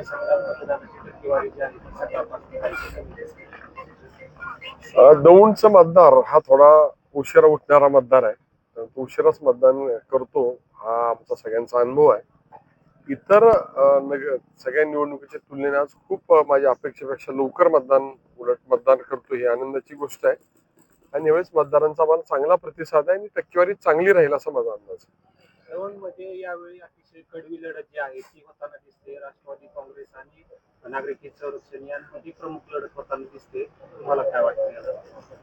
काय सांगता मतदानाची टक्केवारी जी आहे? ती सकाळपासून म्हणजे मतदार हा थोडा उशिरा उठणारा मतदार आहे. तो उशिराच मतदान करतो. हा आमचा सगळ्यांचा अनुभव आहे. इतर सगळ्या निवडणुकीच्या तुलनेने आज खूप माझ्या अपेक्षेपेक्षा लवकर मतदान उलट मतदान करतो ही आनंदाची गोष्ट आहे. आणि यावेळेस मतदारांचा मला चांगला प्रतिसाद आहे आणि टक्केवारी चांगली राहील असा माझा अंदाज मध्ये यावेळी अतिशय कडवी लढत जी आहे ती होताना दिसते. राष्ट्रवादी काँग्रेस आणि नागरिक संरक्षण यांमध्ये प्रमुख लढत होताना दिसते. तुम्हाला काय वाटतं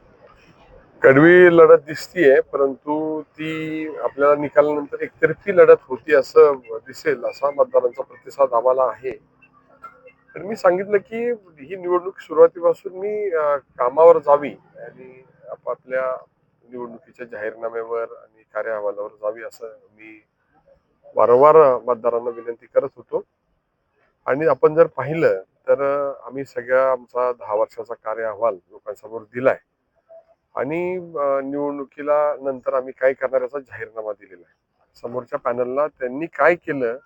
कडवी लढत दिसतीये परंतु ती आपल्याला निकालानंतर एकतर्फी लढत होती असं दिसेल असा मतदारांचा प्रतिसाद आम्हाला आहे. तर मी सांगितलं की ही निवडणूक सुरुवातीपासून मी कामावर जावी आणि आपापल्या निवडणुकीच्या जाहीरनाम्यावर आणि कार्य अहवालावर जावी असं मी वारंवार मतदारांना विनंती करत होतो. आणि आपण जर पाहिलं तर आम्ही सगळ्या आमचा दहा वर्षाचा कार्य अहवाल लोकांसमोर दिलाय. आणि निवडणुकीला नंतर आम्ही काय करणार याचा जाहीरनामा दिलेला आहे. समोरच्या पॅनलला त्यांनी काय केलं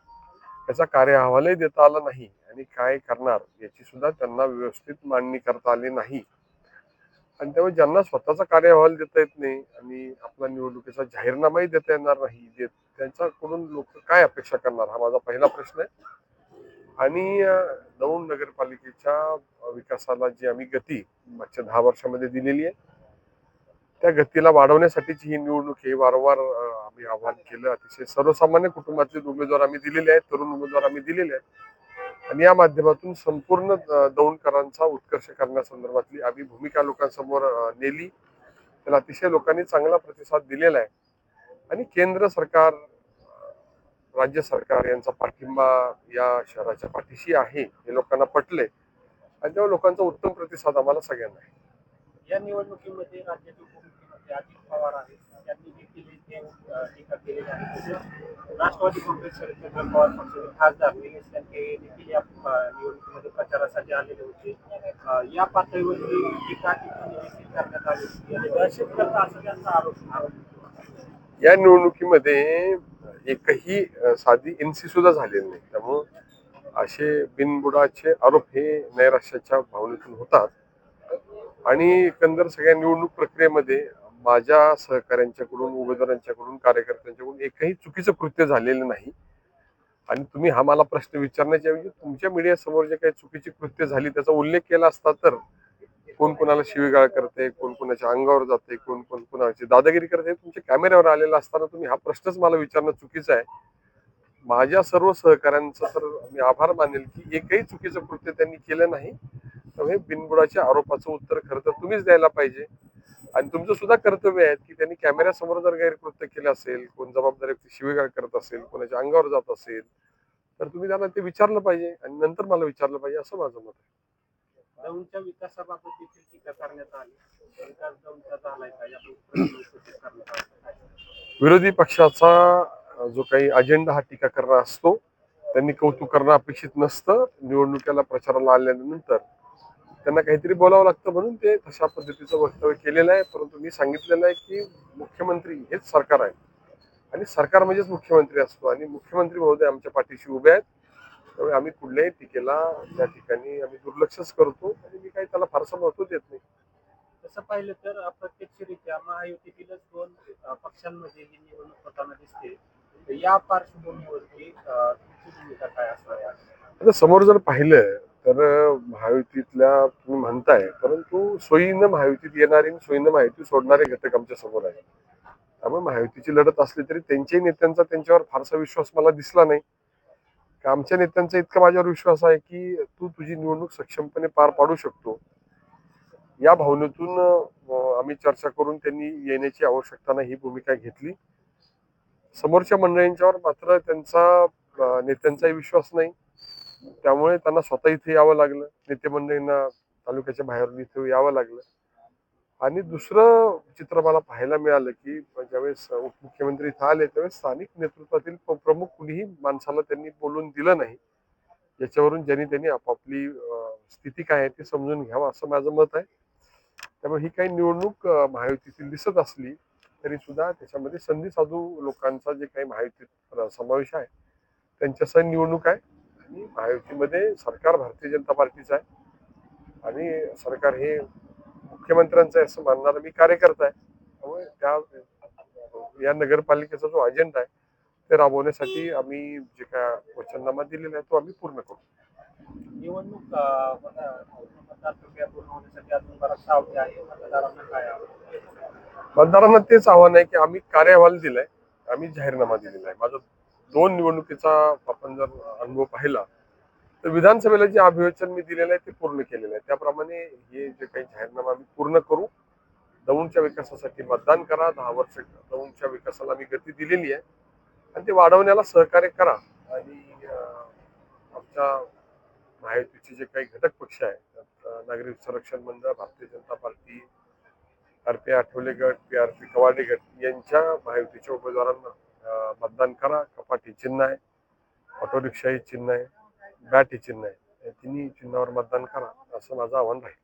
याचा कार्य अहवालही देता आला नाही आणि काय करणार याची सुद्धा त्यांना व्यवस्थित मांडणी करता आली नाही. आणि त्यामुळे ज्यांना स्वतःचा कार्य अहवाल देता येत नाही आणि आपला निवडणुकीचा जाहीरनामाही देता येणार नाही देत त्यांच्याकडून लोक काय अपेक्षा करणार? हा माझा पहिला प्रश्न आहे. आणि दौंड नगरपालिकेच्या विकासाला जी आम्ही गती मागच्या दहा वर्षामध्ये दिलेली आहे त्या गतीला वाढवण्यासाठीची ही निवडणूक आहे. वारंवार आम्ही आवाहन केलं. अतिशय सर्वसामान्य कुटुंबातले उमेदवार आम्ही दिलेले आहेत तरुण उमेदवार आम्ही दिलेले आहेत. आणि या माध्यमातून संपूर्ण दौंडकरांचा उत्कर्ष करण्यासंदर्भातली आम्ही भूमिका लोकांसमोर नेली. त्याला अतिशय लोकांनी चांगला प्रतिसाद दिलेला आहे. आणि केंद्र सरकार राज्य सरकार यांचा पाठिंबा या शहराच्या पाठीशी आहे हे लोकांना पटले आणि तेव्हा लोकांचा उत्तम प्रतिसाद आम्हाला सगळ्यांना आहे. या निवडणुकीमध्ये राज्यातील उपमुख्यमंत्री अजित पवार आहेत. त्यांनी देखील टीका केलेली आहे. राष्ट्रवादी काँग्रेस शरदचंद्र पवार पक्षाचे खासदार दिनेश लंके देखील या निवडणुकीमध्ये प्रचारासाठी आलेले होते. या पातळीवरती टीका टिप्पणी देखील करण्यात आली होती. आणि दहशत करता असं त्यांचा आरोप आरोप या निवडणुकीमध्ये एकही साधी एनसी सुद्धा झालेली नाही. त्यामुळं असे बिनबुडाचे आरोप हे नैराश्याच्या भावनेतून होतात. आणि एकंदर सगळ्या निवडणूक प्रक्रियेमध्ये माझ्या सहकाऱ्यांच्याकडून उमेदवारांच्याकडून कार्यकर्त्यांच्याकडून एकही चुकीचं कृत्य झालेलं नाही. आणि तुम्ही हा मला प्रश्न विचारण्याच्या ऐवजी तुमच्या मीडियासमोर जे काही चुकीची कृत्य झाली त्याचा उल्लेख केला असता तर कोण कोणाला शिवीगाळ करते कोण कोणाच्या अंगावर जाते कोण कोण कोणाची दादागिरी करते तुमच्या कॅमेऱ्यावर आलेला असताना तुम्ही हा प्रश्नच मला विचारणं चुकीचं आहे. माझ्या सर्व सहकाऱ्यांचा तर मी आभार मानेल की एकही चुकीचं कृत्य त्यांनी केलं नाही. तर हे बिनबुडाच्या आरोपाचं उत्तर खरं तर तुम्हीच द्यायला पाहिजे. आणि तुमचं सुद्धा कर्तव्य आहे की त्यांनी कॅमेऱ्यासमोर जर गैरकृत्य केलं असेल कोण जबाबदार शिवीगाळ करत असेल कोणाच्या अंगावर जात असेल तर तुम्ही त्यांना ते विचारलं पाहिजे आणि नंतर मला विचारलं पाहिजे असं माझं मत आहे. दौंडच्या विकासाबाबत देखील टीका करण्यात आली. विकास दौंडचा झालाय का? याबाबत प्रश्न उपस्थित करण्यात आला. विरोधी पक्षाचा जो काही अजेंडा हा टीका करणं असतो त्यांनी कौतुक करणं अपेक्षित नसतं. निवडणुकीला प्रचाराला आल्यानंतर त्यांना काहीतरी बोलावं लागतं म्हणून ते तशा पद्धतीचं वक्तव्य केलेलं आहे. परंतु मी सांगितलेलं आहे की मुख्यमंत्री हेच सरकार आहे. आणि सरकार म्हणजेच मुख्यमंत्री असतो. आणि मुख्यमंत्री महोदय आमच्या पाठीशी उभे आहेत. त्यामुळे आम्ही कुठल्याही टीकेला त्या ठिकाणी आम्ही दुर्लक्षच करतो. आणि मी काही त्याला फारसं महत्त्व देत नाही. तसं पाहिलं तर अप्रत्यक्षरित्या महायुतीतीलच दोन पक्षांमध्ये ही निवडणूक होताना दिसते. या पार्श्वभूमीवरती तुमची भूमिका काय असणार आहे? आता समोर जर पाहिलं तर महायुतीतल्या तुम्ही म्हणताय परंतु सोयीनं महायुतीत येणारे आणि सोयीनं महायुती सोडणारे घटक आमच्यासमोर आहेत. त्यामुळे महायुतीची लढत असली तरी त्यांच्याही नेत्यांचा त्यांच्यावर फारसा विश्वास मला दिसला नाही. का आमच्या नेत्यांचा इतका माझ्यावर विश्वास आहे की तू तुझी निवडणूक सक्षमपणे पार पाडू शकतो. या भावनेतून आम्ही चर्चा करून त्यांनी येण्याची आवश्यकता नाही ही भूमिका घेतली. समोरच्या मंडळींच्यावर मात्र त्यांचा नेत्यांचाही विश्वास नाही. त्यामुळे त्यांना स्वतः इथे यावं लागलं. नेतेमंडळींना तालुक्याच्या बाहेरून इथे यावं लागलं. आणि दुसरं चित्र मला पाहायला मिळालं की ज्यावेळेस उपमुख्यमंत्री इथं आले त्यावेळेस स्थानिक नेतृत्वातील प्रमुख कुणीही माणसाला त्यांनी बोलून दिलं नाही. याच्यावरून ज्यांनी त्यांनी आपापली स्थिती काय आहे ती समजून घ्यावं असं माझं मत आहे. त्यामुळे ही काही निवडणूक महायुतीतील दिसत असली तरी सुद्धा त्याच्यामध्ये संधी साधू लोकांचा जे काही महायुतीत समावेश आहे त्यांच्यासह निवडणूक आहे. आणि महायुतीमध्ये सरकार भारतीय जनता पार्टीचं आहे. आणि सरकार हे मुख्यमंत्र्यांचं आहे असं मानणारा मी कार्यकर्ता आहे. त्यामुळे त्या या नगरपालिकेचा जो अजेंडा आहे ते राबवण्यासाठी आम्ही जे काय वचननामा दिलेला आहे तो आम्ही पूर्ण करू. निवडणूक मतदारांना तेच आव्हान आहे की आम्ही कार्य दिलाय आम्ही जाहीरनामा दिलेला आहे. माझा दोन निवडणुकीचा आपण जर अनुभव पाहिला तर विधानसभेला जे अभिवचन मी दिलेलं आहे ते पूर्ण केलेलं आहे. त्याप्रमाणे हे जे काही जाहीरनामा आम्ही पूर्ण करू दौंडच्या विकासासाठी मतदान करा दहा वर्ष दौंडच्या विकासाला मी गती दिलेली आहे. आणि ते वाढवण्याला सहकार्य करा. आणि आमच्या महायुतीचे जे काही घटक पक्ष आहे नागरिक संरक्षण मंडळ Bharatiya Janata party R P Athawale गट पी आर पी कवाडे गट यांच्या महायुतीच्या उमेदवारांना मतदान करा. कपाट हे चिन्ह आहे. ऑटो रिक्षा हे चिन्ह आहे. बॅट हे चिन्ह आहे. या तिन्ही चिन्हावर मतदान करा. असं माझं आव्हान राहील.